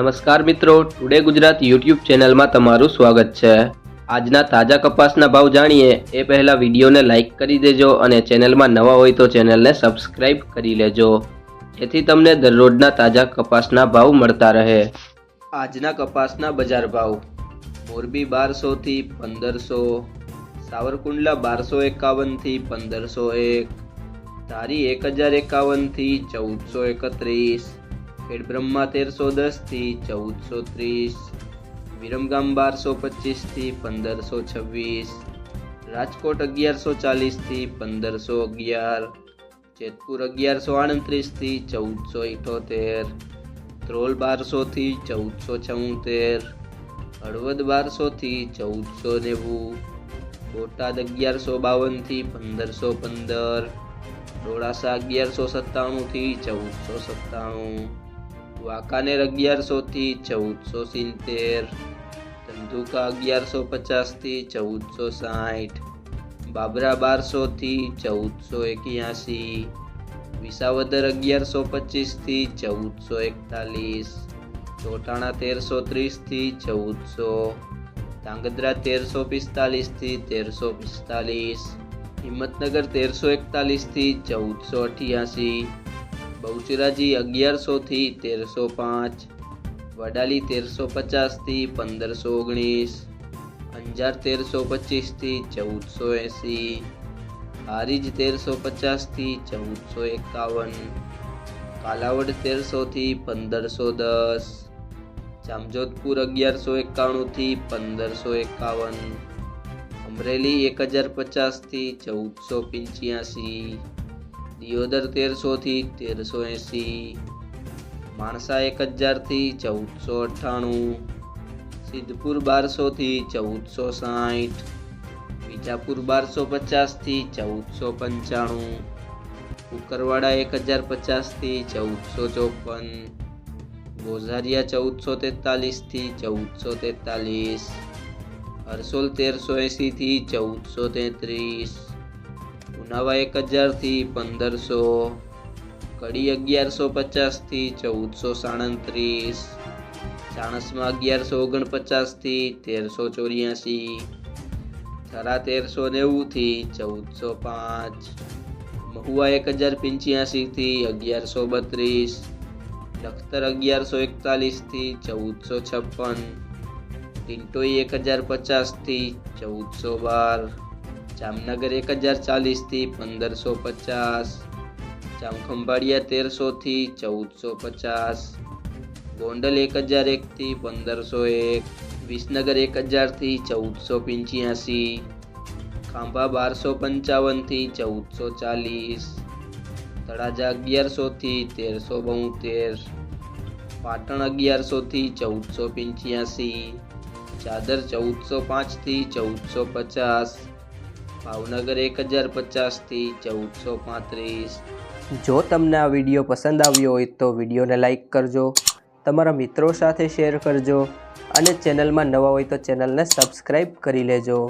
નમસ્કાર મિત્રો. Today Gujarat YouTube ચેનલમાં તમારું સ્વાગત છે. આજના તાજા કપાસના ભાવ જાણીએ. એ પહેલા વિડીયોને લાઇક કરી દેજો અને ચેનલમાં નવા હોય તો ચેનલને સબસ્ક્રાઇબ કરી લેજો. જેથી તમને દરરોજના તાજા કપાસના ભાવ મળતા રહે. આજના કપાસના બજાર ભાવ. મોરબી બારસોથી પંદરસો. સાવરકુંડલા બારસો એકાવનથી પંદરસો એક. ધારી એક હજાર એકાવનથી ચૌદસો એકત્રીસ. ખેડબ્રહ્મા તેરસો દસથી ચૌદસો ત્રીસ વિરમગામ બારસો પચીસથી પંદરસો છવ્વીસ, રાજકોટ અગિયારસો ચાલીસથી પંદરસો અગિયાર, જેતપુર અગિયારસો આડત્રીસથી ચૌદસો ઇઠોતેર, ધ્રોલ બારસોથી ચૌદસો ચૌતેર હળવદ બારસોથી ચૌદસો નેવું, બોટાદ અગિયારસો બાવનથી પંદરસો પંદર, ડોળાસા અગિયારસો સત્તાણુંથી ચૌદસો સત્તાણું વાંકાનેર અગિયારસોથી ચૌદસો સિત્તેર, ધંધુકા અગિયારસો પચાસથી ચૌદસો સાઠ, બાબરા બારસોથી ચૌદસો એક્યાસી, વિસાવદર અગિયારસો પચીસથી ચૌદસો એકતાલીસ, ચોટાણા તેરસો ત્રીસથી ચૌદસો, ધાંગધ્રા તેરસો પિસ્તાલીસથી તેરસો પિસ્તાલીસ, હિંમતનગર તેરસો એકતાલીસથી ચૌદસો અઠ્યાસી બહુચરાજી અગિયારસોથી તેરસો પાંચ, વડાલી તેરસો પચાસથી પંદરસો ઓગણીસ, અંજાર તેરસો પચીસથી ચૌદસો એંસી, હારીજ તેરસો પચાસથી ચૌદસો એકાવન, કાલાવડ તેરસોથી પંદરસો દસ, જામજોધપુર અગિયારસો એકાણુંથી પંદરસો એકાવન, અમરેલી એક હજાર પચાસથી ચૌદસો પંચ્યાસી દિયોદર તેરસોથી તેરસો એંસી, માણસા એક હજારથી ચૌદસો અઠ્ઠાણું, સિદ્ધપુર બારસોથી ચૌદસો સાઠ વિજાપુર બારસો પચાસથી ચૌદસો પંચાણું, કુકરવાડા એક હજાર પચાસથી ચૌદસો ચોપન, ગોઝારિયા ચૌદસો તેતાલીસથી ચૌદસો તેતાલીસ, હરસોલ તેરસો એંસીથી ચૌદસો તેત્રીસ ઉનાવા એક હજારથી પંદરસો, કડી અગિયારસો પચાસથી ચૌદસો સાડત્રીસ, ચાણસમાં અગિયારસો ઓગણપચાસથી તેરસો ચોર્યાસી, થરા તેરસો નેવુંથી ચૌદસો પાંચ, મહુવા એક હજાર પંચ્યાસીથી અગિયારસો બત્રીસ, લખતર અગિયારસો એકતાલીસથી ચૌદસો છપ્પન ટિન્ટોઈ એક હજાર પચાસથી ચૌદસો બાર જામનગર એક હજાર ચાલીસથી પંદરસો પચાસ, જામખંભાળિયા તેરસોથી ચૌદસો પચાસ, ગોંડલ એક હજાર એકથી પંદરસો એક, વિસનગર એક હજારથી ચૌદસો પંચ્યાસી, ખાંભા બારસો પંચાવનથી ચૌદસો ચાલીસ, તળાજા અગિયારસોથી તેરસો બોતેર, પાટણ અગિયારસોથી ચૌદસો પંચ્યાસી, ચાદર ચૌદસો પાંચથી ચૌદસો પચાસ ભાવનગર એક હજાર પચાસથી ચૌદસો પાંત્રીસ. જો તમને આ વીડિયો પસંદ આવ્યો હોય તો વિડીયોને લાઈક કરજો, તમારા મિત્રો સાથે શેર કરજો અને ચેનલમાં નવા હોય તો ચેનલને સબસ્ક્રાઈબ કરી લેજો.